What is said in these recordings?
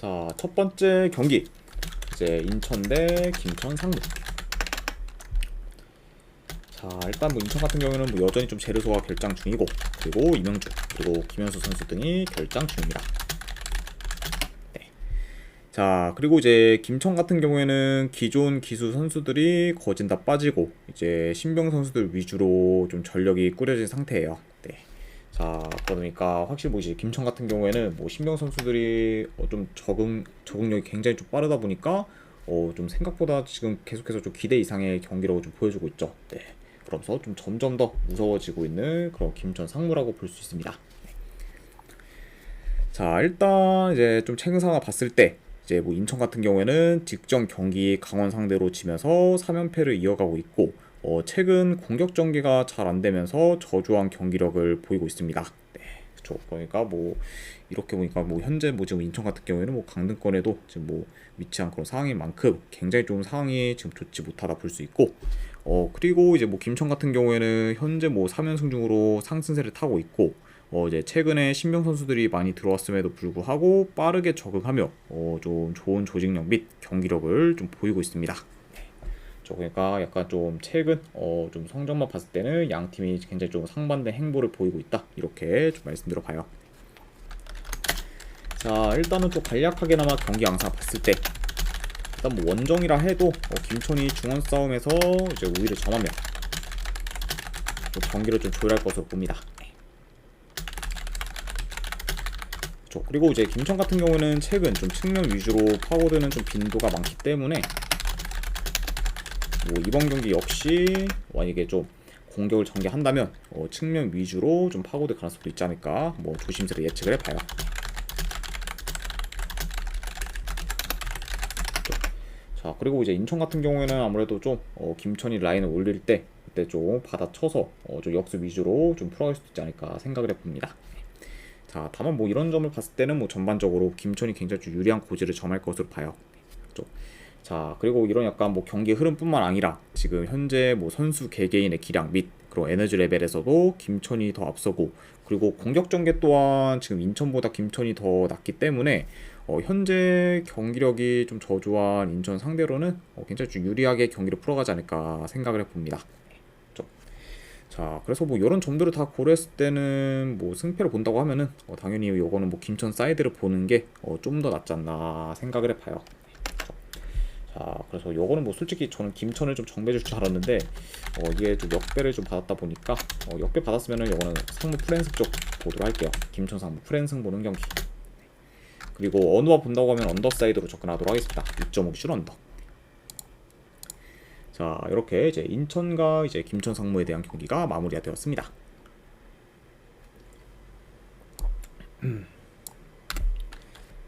자, 첫 번째 경기. 이제 인천 대 김천 상무. 자, 일단 뭐 인천 같은 경우는 뭐 여전히 좀 제르소가 결장 중이고, 그리고 이명주, 그리고 김현수 선수 등이 결장 중입니다. 네. 자, 그리고 이제 김천 같은 경우에는 기존 기수 선수들이 거진 다 빠지고, 이제 신병 선수들 위주로 좀 전력이 꾸려진 상태예요. 네. 자, 그러니까 확실히 뭐 이제 김천 같은 경우에는 뭐 신병 선수들이 어 좀 적응 적응력이 굉장히 좀 빠르다 보니까 어 좀 생각보다 지금 계속해서 좀 기대 이상의 경기력을 좀 보여주고 있죠. 네. 그러면서 좀 점점 더 무서워지고 있는 그런 김천 상무라고 볼 수 있습니다. 네. 자, 일단 이제 좀 최근 상황 봤을 때 이제 뭐 인천 같은 경우에는 직전 경기 강원 상대로 지면서 3연패를 이어가고 있고 어, 최근 공격 전개가 잘 안 되면서 저조한 경기력을 보이고 있습니다. 네, 그렇죠. 그러니까 뭐 이렇게 보니까 뭐 현재 뭐 지금 인천 같은 경우에는 뭐 강등권에도 지금 뭐 위치한 그런 상황인 만큼 굉장히 좀 상황이 지금 좋지 못하다 볼 수 있고 어 그리고 이제 뭐 김천 같은 경우에는 현재 뭐 3연승 중으로 상승세를 타고 있고 어 이제 최근에 신병 선수들이 많이 들어왔음에도 불구하고 빠르게 적응하며 어 좀 좋은 조직력 및 경기력을 좀 보이고 있습니다. 저 그러니까 약간 좀 최근 어 좀 성적만 봤을 때는 양 팀이 굉장히 좀 상반된 행보를 보이고 있다 이렇게 좀 말씀드려 봐요. 자 일단은 좀 간략하게나마 경기 양상 봤을 때 일단 뭐 원정이라 해도 어, 김천이 중원 싸움에서 이제 우위를 점하며 좀 경기를 좀 조율할 것으로 봅니다. 네. 그렇죠. 그리고 이제 김천 같은 경우는 최근 좀 측면 위주로 파고드는 좀 빈도가 많기 때문에 뭐 이번 경기 역시 만약에 좀 공격을 전개한다면 어, 측면 위주로 좀 파고들 가능성도 있지 않을까 뭐 조심스레 예측을 해봐요. 자 그리고 이제 인천 같은 경우에는 아무래도 좀 어, 김천이 라인을 올릴 때 그때 좀 받아쳐서 어, 좀 역습 위주로 좀 풀어갈 수도 있지 않을까 생각을 해봅니다. 자 다만 뭐 이런 점을 봤을 때는 뭐 전반적으로 김천이 굉장히 좀 유리한 고지를 점할 것으로 봐요. 그렇죠? 자 그리고 이런 약간 뭐 경기 흐름뿐만 아니라 지금 현재 뭐 선수 개개인의 기량 및 그리고 에너지 레벨에서도 김천이 더 앞서고 그리고 공격 전개 또한 지금 인천보다 김천이 더 낫기 때문에 어, 현재 경기력이 좀 저조한 인천 상대로는 어, 굉장히 좀 유리하게 경기를 풀어가지 않을까 생각을 해봅니다. 자 그래서 뭐 이런 점들을 다 고려했을 때는 뭐 승패를 본다고 하면은 어, 당연히 요거는 뭐 김천 사이드를 보는 게 좀더 낫지 않나 생각을 해봐요. 자 그래서 요거는 뭐 솔직히 저는 김천을 좀 정배줄 줄 알았는데 어, 이게 좀 역배를 좀 받았다 보니까 어, 역배 받았으면은 요거는 상무 프랜승 쪽 보도록 할게요. 김천 상무 프랜승 보는 경기. 그리고 언어와 본다고 하면 언더사이드로 접근하도록 하겠습니다. 2.5슛 언더. 자 이렇게 이제 인천과 이제 김천 상무에 대한 경기가 마무리가 되었습니다.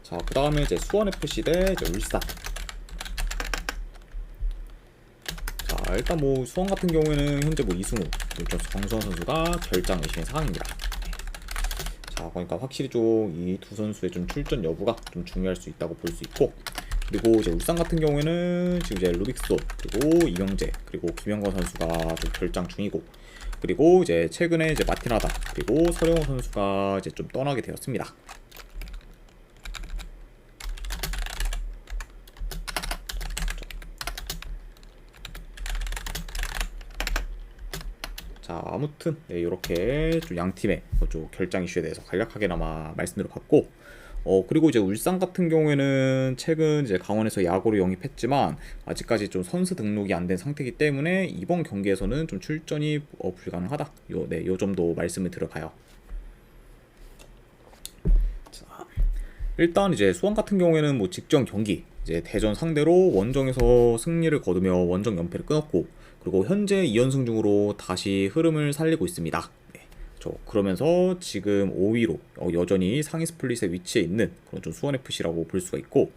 자 그 다음에 이제 수원FC 대 이제 울산 자 일단 뭐 수원 같은 경우에는 현재 뭐 이승우, 그리고 정수원 선수가 결장 외신의 상황입니다. 자 그러니까 확실히 좀 이 두 선수의 좀 출전 여부가 좀 중요할 수 있다고 볼 수 있고 그리고 이제 울산 같은 경우에는 지금 이제 루빅소 그리고 이명재 그리고 김영건 선수가 좀 결장 중이고 그리고 이제 최근에 이제 마티나다 그리고 서령호 선수가 이제 좀 떠나게 되었습니다. 자 아무튼 네, 이렇게 좀 양 팀의 좀 결장 이슈에 대해서 간략하게나마 말씀드려 봤고 어 그리고 이제 울산 같은 경우에는 최근 이제 강원에서 야구로 영입했지만 아직까지 좀 선수 등록이 안 된 상태이기 때문에 이번 경기에서는 좀 출전이 어, 불가능하다. 요 네, 요 점도 말씀을 드려봐요. 자, 일단 이제 수원 같은 경우에는 뭐 직전 경기 이제 대전 상대로 원정에서 승리를 거두며 원정 연패를 끊었고 그리고 현재 2연승 중으로 다시 흐름을 살리고 있습니다. 네, 저 그러면서 지금 5위로 어, 여전히 상위 스플릿에 위치해 있는 그런 좀 수원 FC라고 볼 수가 있고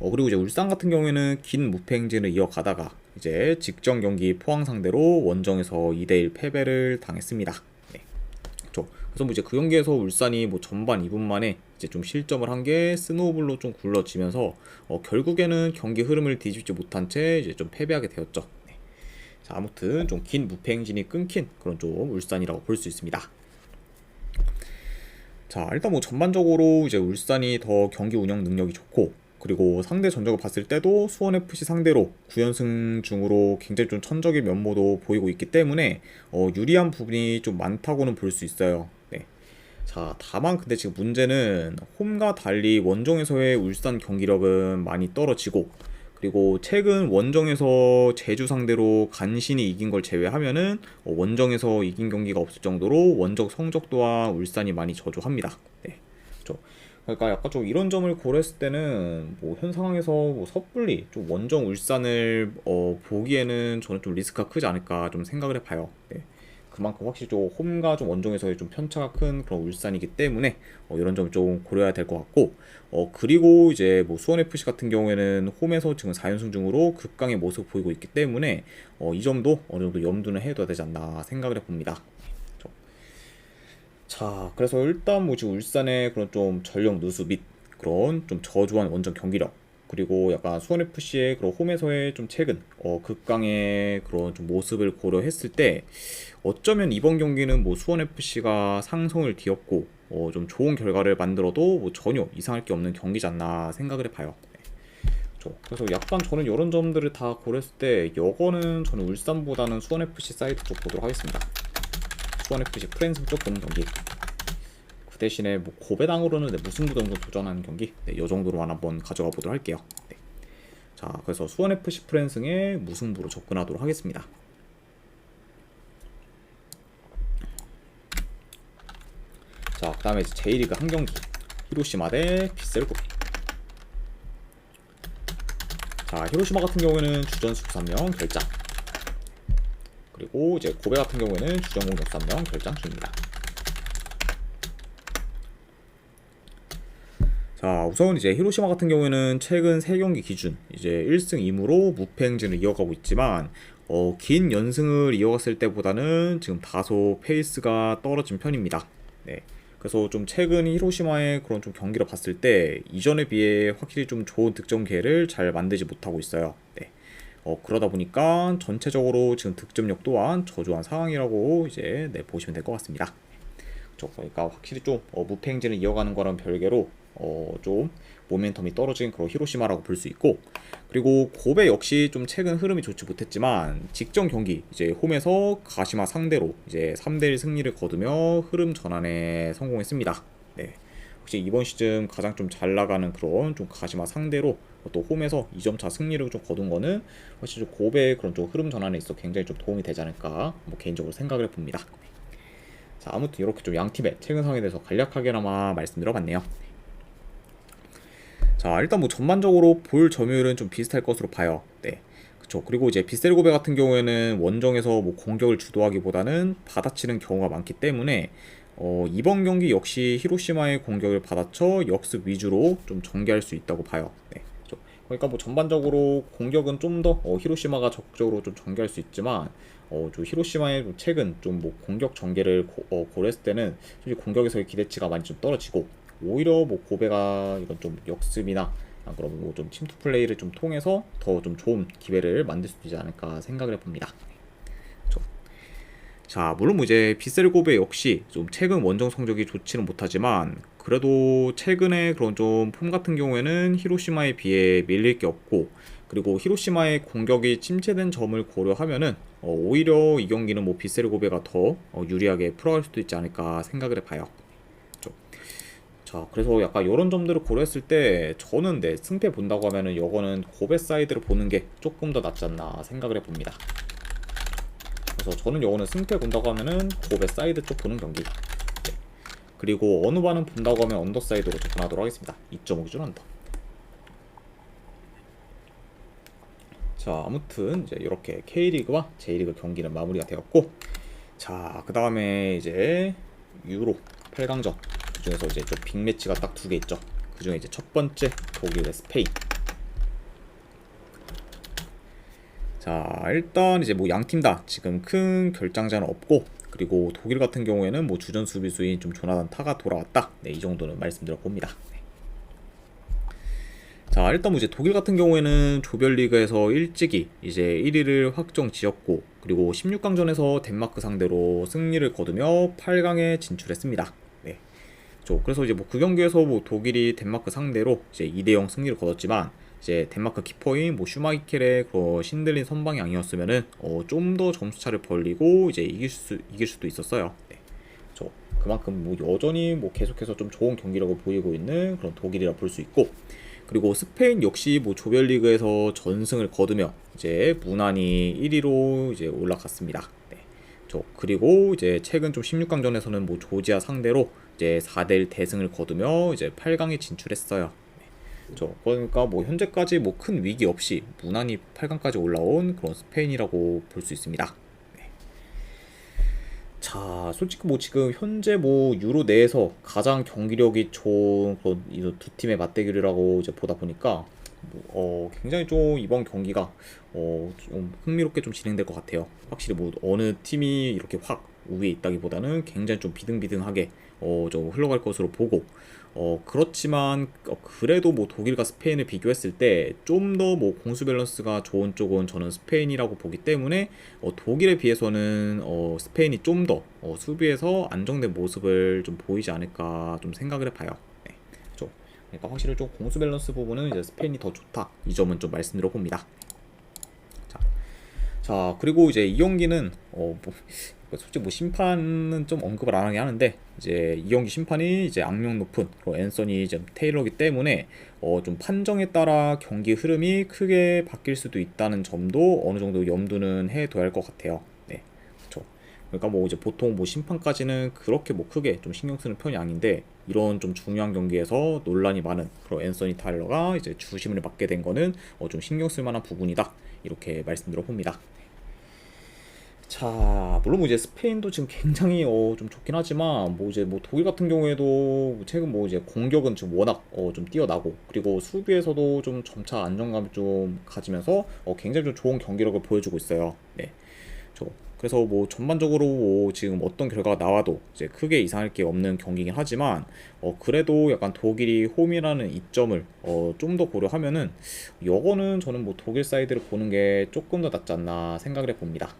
어, 그리고 이제 울산 같은 경우에는 긴 무패 행진을 이어가다가 이제 직전 경기 포항 상대로 원정에서 2대1 패배를 당했습니다. 네. 그래서 뭐 이제 그 경기에서 울산이 뭐 전반 2분 만에 이제 좀 실점을 한 게 스노우볼로 좀 굴러지면서 어, 결국에는 경기 흐름을 뒤집지 못한 채 이제 좀 패배하게 되었죠. 네. 자 아무튼 좀 긴 무패 행진이 끊긴 그런 좀 울산이라고 볼 수 있습니다. 자, 일단 뭐 전반적으로 이제 울산이 더 경기 운영 능력이 좋고 그리고 상대 전적을 봤을 때도 수원 FC 상대로 9연승 중으로 굉장히 좀 천적인 면모도 보이고 있기 때문에 어, 유리한 부분이 좀 많다고는 볼 수 있어요. 네. 자, 다만 근데 지금 문제는 홈과 달리 원정에서의 울산 경기력은 많이 떨어지고 그리고 최근 원정에서 제주 상대로 간신히 이긴 걸 제외하면은 어, 원정에서 이긴 경기가 없을 정도로 원정 성적 또한 울산이 많이 저조합니다. 네. 그렇죠. 그러니까 약간 좀 이런 점을 고려했을 때는 뭐 현 상황에서 뭐 섣불리 좀 원정 울산을 어 보기에는 저는 좀 리스크가 크지 않을까 좀 생각을 해봐요. 네. 그만큼 확실히 좀 홈과 좀 원정에서의 좀 편차가 큰 그런 울산이기 때문에 어, 이런 점좀 고려해야 될 것 같고 어 그리고 이제 뭐 수원 FC 같은 경우에는 홈에서 지금 4연승 중으로 급강의 모습 보이고 있기 때문에 어, 이 점도 어느 정도 염두는 해둬야 되지 않나 생각을 해봅니다. 자, 그래서 일단 뭐 지금 울산의 그런 좀 전력 누수 및 그런 좀 저조한 원정 경기력 그리고 약간 수원 FC의 그런 홈에서의 좀 최근 어 극강의 그런 좀 모습을 고려했을 때 어쩌면 이번 경기는 뭐 수원 FC가 상성을 뒤엎고 어 좀 좋은 결과를 만들어도 뭐 전혀 이상할 게 없는 경기지 않나 생각을 해봐요. 네. 그래서 약간 저는 이런 점들을 다 고려했을 때 여거는 저는 울산보다는 수원 FC 사이드 쪽 보도록 하겠습니다. 수원 FC 프랜스 쪽 보는 경기. 그 대신에 뭐 고배당으로는 네, 무승부 정도 도전하는 경기. 네, 이 정도로만 한번 가져가 보도록 할게요. 네. 자, 그래서 수원 FC 프랜승의 무승부로 접근하도록 하겠습니다. 자, 그다음에 J리그 한 경기. 히로시마 대 빗셀고. 자, 히로시마 같은 경우에는 주전수 3명 결장. 그리고 이제 고베 같은 경우에는 주전 공격 3명 결장 중입니다. 자, 우선 이제 히로시마 같은 경우에는 최근 3경기 기준 이제 1승 2무로 무패 행진을 이어가고 있지만 어, 긴 연승을 이어갔을 때보다는 지금 다소 페이스가 떨어진 편입니다. 네. 그래서 좀 최근 히로시마의 그런 좀 경기를 봤을 때 이전에 비해 확실히 좀 좋은 득점 기회를 잘 만들지 못하고 있어요. 네. 어, 그러다 보니까 전체적으로 지금 득점력 또한 저조한 상황이라고 이제 네, 보시면 될 것 같습니다. 그러니까 확실히 좀 어, 무패 행진을 이어가는 거랑 별개로 어, 좀 모멘텀이 떨어진 그런 히로시마라고 볼 수 있고 그리고 고베 역시 좀 최근 흐름이 좋지 못했지만 직전 경기 이제 홈에서 가시마 상대로 이제 3대1 승리를 거두며 흐름 전환에 성공했습니다. 네. 혹시 이번 시즌 가장 좀 잘 나가는 그런 좀 가시마 상대로 또 홈에서 2점 차 승리를 좀 거둔 거는 훨씬 좀 고베의 그런 좀 흐름 전환에 있어 굉장히 좀 도움이 되지 않을까 뭐 개인적으로 생각을 해봅니다. 자 아무튼 이렇게 좀 양 팀의 최근 상황에 대해서 간략하게나마 말씀드려봤네요. 자 일단 뭐 전반적으로 볼 점유율은 좀 비슷할 것으로 봐요. 네. 그쵸. 그리고 이제 비셀고베 같은 경우에는 원정에서 뭐 공격을 주도하기보다는 받아치는 경우가 많기 때문에 어, 이번 경기 역시 히로시마의 공격을 받아쳐 역습 위주로 좀 전개할 수 있다고 봐요. 네. 그렇죠. 그러니까 뭐 전반적으로 공격은 좀더 어, 히로시마가 적극적으로 좀 전개할 수 있지만 어, 좀 히로시마의 최근 좀 뭐 공격 전개를 고, 어, 고려했을 때는 공격에서의 기대치가 많이 좀 떨어지고 오히려 뭐 고베가 이건 좀 역습이나 그럼 뭐좀 침투 플레이를 좀 통해서 더 좀 좋은 기회를 만들 수 있지 않을까 생각을 해봅니다. 자, 물론 뭐 이제 비셀 고베 역시 좀 최근 원정 성적이 좋지는 못하지만 그래도 최근에 그런 좀 폼 같은 경우에는 히로시마에 비해 밀릴 게 없고 그리고 히로시마의 공격이 침체된 점을 고려하면은 어, 오히려 이 경기는 뭐 비셀 고베가 더 어, 유리하게 풀어갈 수도 있지 않을까 생각을 해봐요. 자, 그래서 약간 이런 점들을 고려했을 때 저는 내 승패 본다고 하면은 이거는 고베 사이드를 보는 게 조금 더 낫지 않나 생각을 해봅니다. 그래서 저는 요거는 승패 본다고 하면은 고베 사이드 쪽 보는 경기. 네. 그리고 어느 반은 본다고 하면 언더 사이드로 접근하도록 하겠습니다. 2.5 기준 언더. 자, 아무튼 이제 이렇게 K리그와 J리그 경기는 마무리가 되었고, 자, 그 다음에 이제 유로 8강전 그 중에서 이제 좀 빅매치가 딱 두 개 있죠. 그 중에 이제 첫 번째 독일 대 스페인. 자 일단 이제 뭐 양 팀 다 지금 큰 결장자는 없고 그리고 독일 같은 경우에는 뭐 주전 수비수인 좀 조나단 타가 돌아왔다. 네, 이 정도는 말씀드려 봅니다. 네. 자 일단 뭐 이제 독일 같은 경우에는 조별리그에서 일찍이 이제 1위를 확정 지었고 그리고 16강전에서 덴마크 상대로 승리를 거두며 8강에 진출했습니다. 네. 저 그래서 이제 뭐 그 경기에서 뭐 독일이 덴마크 상대로 이제 2대 0 승리를 거뒀지만 이제 덴마크 키퍼인 뭐 슈마이켈의 그 신들린 선방이 아니었으면은 어, 좀 더 점수 차를 벌리고 이제 이길 수 이길 수도 있었어요. 네. 저 그만큼 뭐 여전히 뭐 계속해서 좀 좋은 경기력을 보이고 있는 그런 독일이라 볼 수 있고 그리고 스페인 역시 뭐 조별리그에서 전승을 거두며 이제 무난히 1위로 이제 올라갔습니다. 네. 저 그리고 이제 최근 좀 16강전에서는 뭐 조지아 상대로 이제 4대1 대승을 거두며 이제 8강에 진출했어요. 네. 저 그러니까 뭐 현재까지 뭐 큰 위기 없이 무난히 8강까지 올라온 그런 스페인이라고 볼 수 있습니다. 네. 자, 솔직히 뭐 지금 현재 뭐 유로 내에서 가장 경기력이 좋은 그런 이두 팀의 맞대결이라고 이제 보다 보니까 뭐, 어, 굉장히 좀 이번 경기가 어, 좀 흥미롭게 좀 진행될 것 같아요. 확실히 뭐 어느 팀이 이렇게 확 우위에 있다기보다는 굉장히 좀 비등비등하게 어, 좀 흘러갈 것으로 보고 어, 그렇지만 어, 그래도 뭐 독일과 스페인을 비교했을 때 좀 더 뭐 공수 밸런스가 좋은 쪽은 저는 스페인이라고 보기 때문에 어, 독일에 비해서는 어, 스페인이 좀더 어, 수비에서 안정된 모습을 좀 보이지 않을까 좀 생각을 해봐요. 네. 좀 그러니까 확실히 좀 공수 밸런스 부분은 이제 스페인이 더 좋다. 이 점은 좀 말씀드려 봅니다. 자, 자 그리고 이제 이 경기는 어, 뭐, 솔직히 뭐 심판은 좀 언급을 안 하게 하는데 이제 이 경기 심판이 이제 악명 높은 앤서니 테일러기 때문에 어, 좀 판정에 따라 경기 흐름이 크게 바뀔 수도 있다는 점도 어느 정도 염두는 해둬야 할 것 같아요. 네, 그렇죠. 그러니까 뭐 이제 보통 뭐 심판까지는 그렇게 뭐 크게 좀 신경 쓰는 편이 아닌데 이런 좀 중요한 경기에서 논란이 많은 그런 앤서니 타일러가 이제 주심을 맡게 된 거는 어, 좀 신경 쓸 만한 부분이다 이렇게 말씀드려 봅니다. 자, 물론 뭐 이제 스페인도 지금 굉장히 어, 좀 좋긴 하지만 뭐 이제 뭐 독일 같은 경우에도 최근 뭐 이제 공격은 지금 워낙 어, 좀 뛰어나고 그리고 수비에서도 좀 점차 안정감을 좀 가지면서 어, 굉장히 좀 좋은 경기력을 보여주고 있어요. 네. 저 그래서 뭐 전반적으로 뭐 지금 어떤 결과가 나와도 이제 크게 이상할 게 없는 경기긴 하지만 어 그래도 약간 독일이 홈이라는 이점을 어 좀 더 고려하면은 이거는 저는 뭐 독일 사이드를 보는 게 조금 더 낫지 않나 생각을 해봅니다.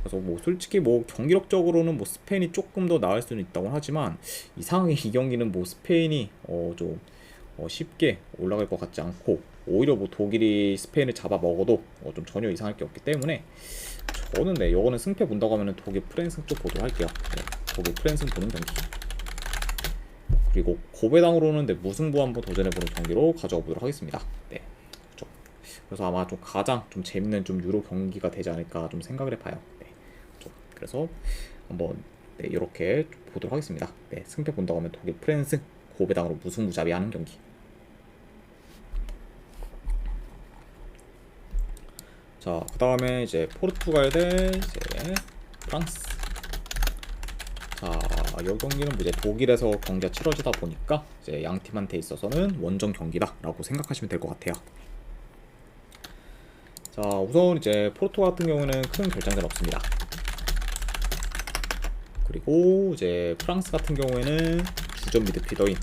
그래서 뭐 솔직히 뭐 경기력적으로는 뭐 스페인이 조금 더 나을 수는 있다고 하지만 이상하게 이 경기는 뭐 스페인이 어좀 어, 쉽게 올라갈 것 같지 않고 오히려 뭐 독일이 스페인을 잡아 먹어도 어, 좀 전혀 이상할 게 없기 때문에 저는 네 이거는 승패 본다고 하면은 독일 프랜스 쪽 보도록 할게요. 네, 독일 프랜스 보는 경기. 그리고 고배당으로는 네, 무승부 한번 도전해보는 경기로 가져가 보도록 하겠습니다. 네, 그렇죠. 그래서 아마 좀 가장 좀 재밌는 좀 유로 경기가 되지 않을까 좀 생각을 해봐요. 그래서 한번 네, 이렇게 보도록 하겠습니다. 네, 승패 본다고 하면 독일 프랜스 고배당으로 무승부잡이하는 경기. 자, 그 다음에 이제 포르투갈 대 이제 프랑스. 자, 이 경기는 뭐 이제 독일에서 경기가 치러지다 보니까 이제 양 팀한테 있어서는 원정 경기다라고 생각하시면 될 것 같아요. 자, 우선 이제 포르투갈 같은 경우는 큰 결장전 없습니다. 그리고 이제 프랑스 같은 경우에는 주전 미드필더인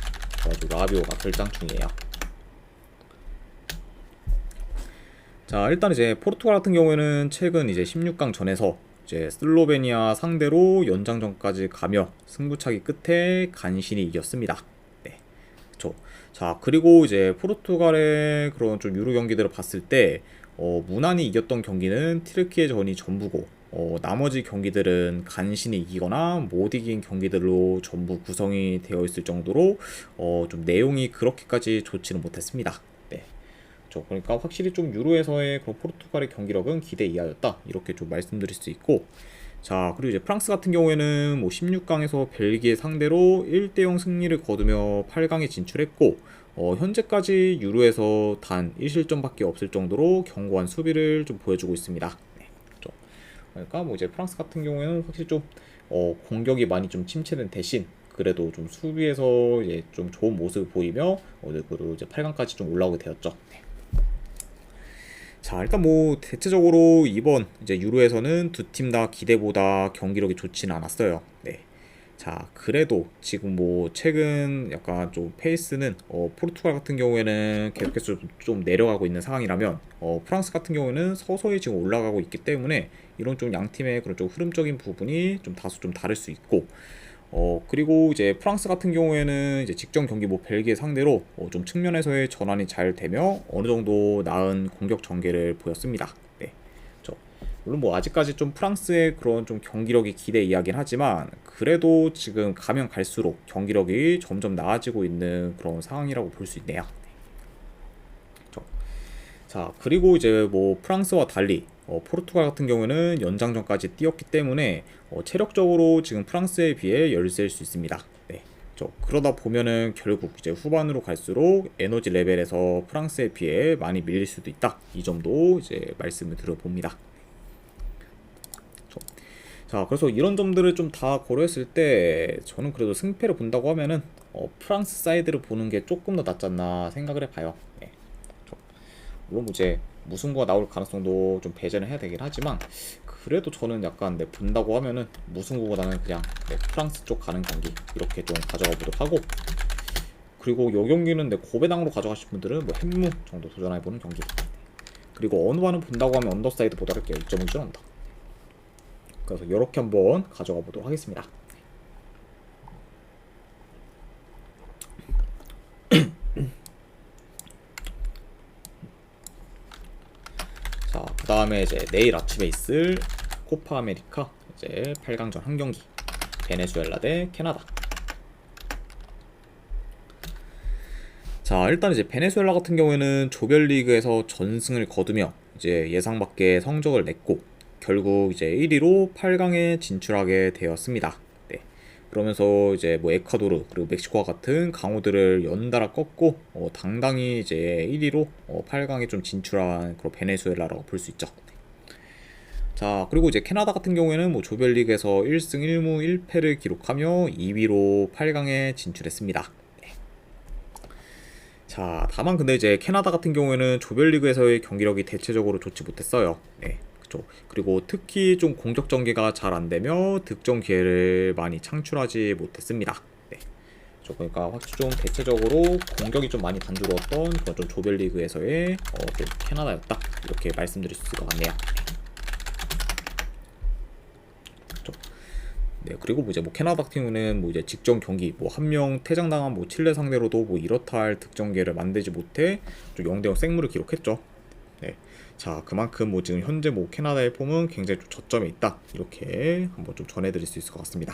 라비오가 결장 중이에요. 자, 일단 이제 포르투갈 같은 경우에는 최근 이제 16강 전에서 이제 슬로베니아 상대로 연장전까지 가며 승부차기 끝에 간신히 이겼습니다. 네. 그렇죠. 자, 그리고 이제 포르투갈의 그런 좀 유로 경기들을 봤을 때 어, 무난히 이겼던 경기는 티르키의 전이 전부고 어, 나머지 경기들은 간신히 이기거나 못 이긴 경기들로 전부 구성이 되어 있을 정도로 어, 좀 내용이 그렇게까지 좋지는 못했습니다. 네. 그렇죠. 그러니까 확실히 좀 유로에서의 그 포르투갈의 경기력은 기대 이하였다. 이렇게 좀 말씀드릴 수 있고 자, 그리고 이제 프랑스 같은 경우에는 뭐 16강에서 벨기에 상대로 1대0 승리를 거두며 8강에 진출했고 어, 현재까지 유로에서 단 1실점밖에 없을 정도로 견고한 수비를 좀 보여주고 있습니다. 그러니까 뭐 이제 프랑스 같은 경우에는 확실히 좀 어, 공격이 많이 좀 침체된 대신 그래도 좀 수비에서 이제 좀 좋은 모습을 보이며 어, 그리고 이제 8강까지 좀 올라오게 되었죠. 네. 자, 일단 뭐 대체적으로 이번 이제 유로에서는 두 팀 다 기대보다 경기력이 좋지는 않았어요. 네. 자, 그래도 지금 뭐 최근 약간 좀 페이스는 어, 포르투갈 같은 경우에는 계속해서 좀, 좀 내려가고 있는 상황이라면 어, 프랑스 같은 경우는 서서히 지금 올라가고 있기 때문에 이런 좀 양 팀의 그런 좀 흐름적인 부분이 좀 다소 좀 다를 수 있고 어 그리고 이제 프랑스 같은 경우에는 이제 직전 경기 뭐 벨기에 상대로 어, 좀 측면에서의 전환이 잘 되며 어느 정도 나은 공격 전개를 보였습니다. 물론 뭐 아직까지 좀 프랑스의 그런 좀 경기력이 기대 이야긴 하지만 그래도 지금 가면 갈수록 경기력이 점점 나아지고 있는 그런 상황이라고 볼 수 있네요. 저, 자 그리고 이제 뭐 프랑스와 달리 어, 포르투갈 같은 경우에는 연장전까지 뛰었기 때문에 어, 체력적으로 지금 프랑스에 비해 열세일 수 있습니다. 네. 저 그러다 보면은 결국 이제 후반으로 갈수록 에너지 레벨에서 프랑스에 비해 많이 밀릴 수도 있다. 이 점도 이제 말씀을 드려봅니다. 저, 자, 그래서 이런 점들을 좀 다 고려했을 때 저는 그래도 승패를 본다고 하면은 어, 프랑스 사이드를 보는 게 조금 더 낫지 않나 생각을 해봐요. 네. 저, 물론 뭐 이제 무승부가 나올 가능성도 좀 배제는 해야 되긴 하지만 그래도 저는 약간 네, 본다고 하면은 무승부보다는 그냥 네, 프랑스 쪽 가는 경기 이렇게 좀 가져가 보도록 하고 그리고 요 경기는 네, 고배당으로 가져가실 분들은 뭐 햄무 정도 도전해보는 경기 그리고 어느 반은 본다고 하면 언더사이드 보다 할게요 2.5줄 언더 그래서 이렇게 한번 가져가 보도록 하겠습니다 자, 그 다음에 이제 내일 아침에 있을 코파 아메리카 이제 8강전 한 경기 베네수엘라 대 캐나다. 자, 일단 이제 베네수엘라 같은 경우에는 조별리그에서 전승을 거두며 이제 예상 밖의 성적을 냈고 결국 이제 1위로 8강에 진출하게 되었습니다. 네. 그러면서 이제 뭐 에콰도르 그리고 멕시코와 같은 강호들을 연달아 꺾고 어, 당당히 이제 1위로 어, 8강에 좀 진출한 그런 베네수엘라라고 볼 수 있죠. 자 그리고 이제 캐나다 같은 경우에는 뭐 조별리그에서 1승 1무 1패를 기록하며 2위로 8강에 진출했습니다. 네. 자 다만 근데 이제 캐나다 같은 경우에는 조별리그에서의 경기력이 대체적으로 좋지 못했어요. 네. 그죠. 그리고 특히 좀 공격 전개가 잘 안 되며 득점 기회를 많이 창출하지 못했습니다. 네. 저 그러니까 확실히 좀 대체적으로 공격이 좀 많이 단조로웠던 그런 좀 조별리그에서의 어, 좀 캐나다였다 이렇게 말씀드릴 수 있을 것 같네요. 네 그리고 뭐 이제 뭐 캐나다 경우는 뭐 이제 직전 경기 뭐 한 명 퇴장당한 뭐 칠레 상대로도 뭐 이렇다 할 득점 기회를 만들지 못해 좀 0대0 생물을 기록했죠. 네. 자 그만큼 뭐 지금 현재 뭐 캐나다의 폼은 굉장히 좀 저점에 있다 이렇게 한번 좀 전해드릴 수 있을 것 같습니다.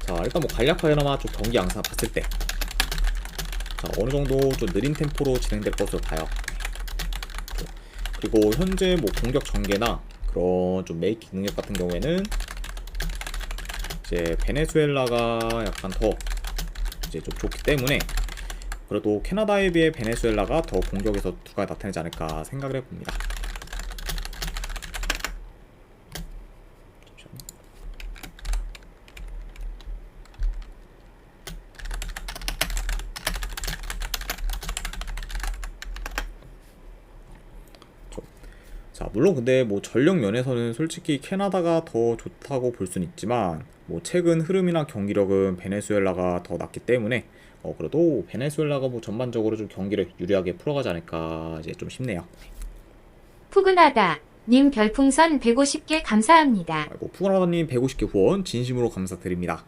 자 일단 뭐 간략하게나마 좀 경기 양상 봤을 때 자, 어느 정도 좀 느린 템포로 진행될 것으로 봐요. 그리고 현재 뭐 공격 전개나 그런 좀 메이킹 능력 같은 경우에는 이제 베네수엘라가 약간 더 이제 좀 좋기 때문에 그래도 캐나다에 비해 베네수엘라가 더 공격에서 두가 나타내지 않을까 생각을 해봅니다. 자, 물론 근데 뭐 전력 면에서는 솔직히 캐나다가 더 좋다고 볼 수는 있지만 뭐 최근 흐름이나 경기력은 베네수엘라가 더 낫기 때문에 어 그래도 베네수엘라가 뭐 전반적으로 좀 경기를 유리하게 풀어가지 않을까 이제 좀 싶네요. 푸근하다. 님 별풍선 150개 감사합니다. 아이고 푸그라다님 150개 후원 진심으로 감사드립니다.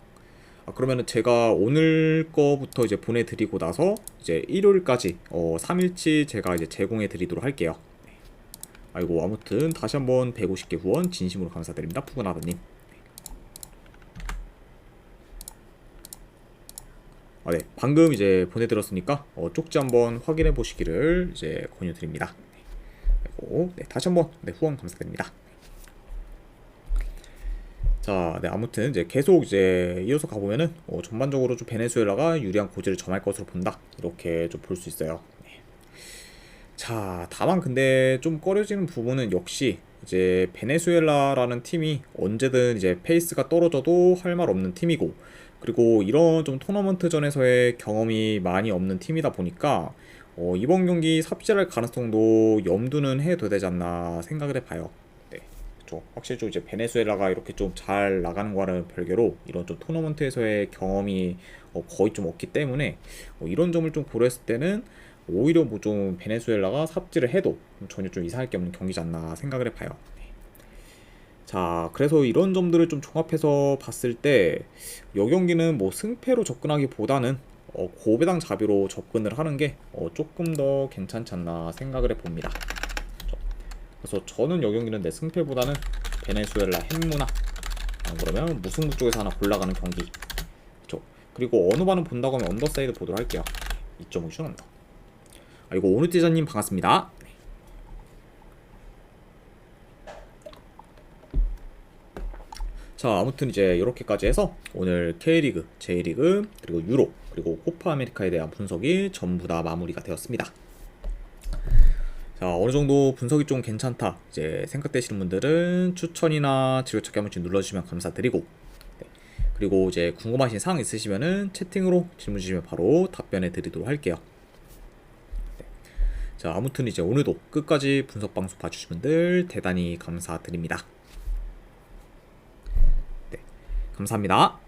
아, 그러면은 제가 오늘 거부터 이제 보내드리고 나서 이제 일요일까지 어 3일치 제가 이제 제공해 드리도록 할게요. 네. 아이고 아무튼 다시 한번 150개 후원 진심으로 감사드립니다. 푸그나다님. 아, 네. 방금 이제 보내드렸으니까 어, 쪽지 한번 확인해 보시기를 이제 권유드립니다. 네. 그리고 네, 다시 한번 네, 후원 감사드립니다. 자, 네, 아무튼 이제 계속 이제 이어서 가보면은 어, 전반적으로 좀 베네수엘라가 유리한 고지를 점할 것으로 본다. 이렇게 좀 볼 수 있어요. 네. 자, 다만 근데 좀 꺼려지는 부분은 역시 이제 베네수엘라라는 팀이 언제든 이제 페이스가 떨어져도 할 말 없는 팀이고 그리고 이런 좀 토너먼트 전에서의 경험이 많이 없는 팀이다 보니까 어, 이번 경기 삽질할 가능성도 염두는 해도 되지 않나 생각을 해봐요. 네, 그렇죠. 확실히 좀 이제 베네수엘라가 이렇게 좀 잘 나가는 거와는 별개로 이런 좀 토너먼트에서의 경험이 어, 거의 좀 없기 때문에 어, 이런 점을 좀 고려했을 때는 오히려 뭐 좀 베네수엘라가 삽질을 해도 전혀 좀 이상할 게 없는 경기지 않나 생각을 해봐요. 네. 자, 그래서 이런 점들을 좀 종합해서 봤을 때, 이 경기는 뭐 승패로 접근하기보다는 어, 고배당 자비로 접근을 하는 게 어, 조금 더 괜찮지 않나 생각을 해봅니다. 그래서 저는 이 경기는 내 승패보다는 베네수엘라 햄무나 안 그러면 무승부 쪽에서 하나 골라가는 경기. 그렇죠. 그리고 어느 반은 본다고 하면 언더사이드 보도록 할게요. 2.5션 언더. 아, 이거 오누티자님 반갑습니다. 자, 아무튼 이제 이렇게까지 해서 오늘 K리그, J리그, 그리고 유로, 그리고 코파 아메리카에 대한 분석이 전부 다 마무리가 되었습니다. 자, 어느 정도 분석이 좀 괜찮다. 이제 생각되시는 분들은 추천이나 즐겨찾기 한 번씩 눌러주시면 감사드리고, 네. 그리고 이제 궁금하신 사항 있으시면은 채팅으로 질문 주시면 바로 답변해 드리도록 할게요. 네. 자, 아무튼 이제 오늘도 끝까지 분석 방송 봐주신 분들 대단히 감사드립니다. 네. 감사합니다.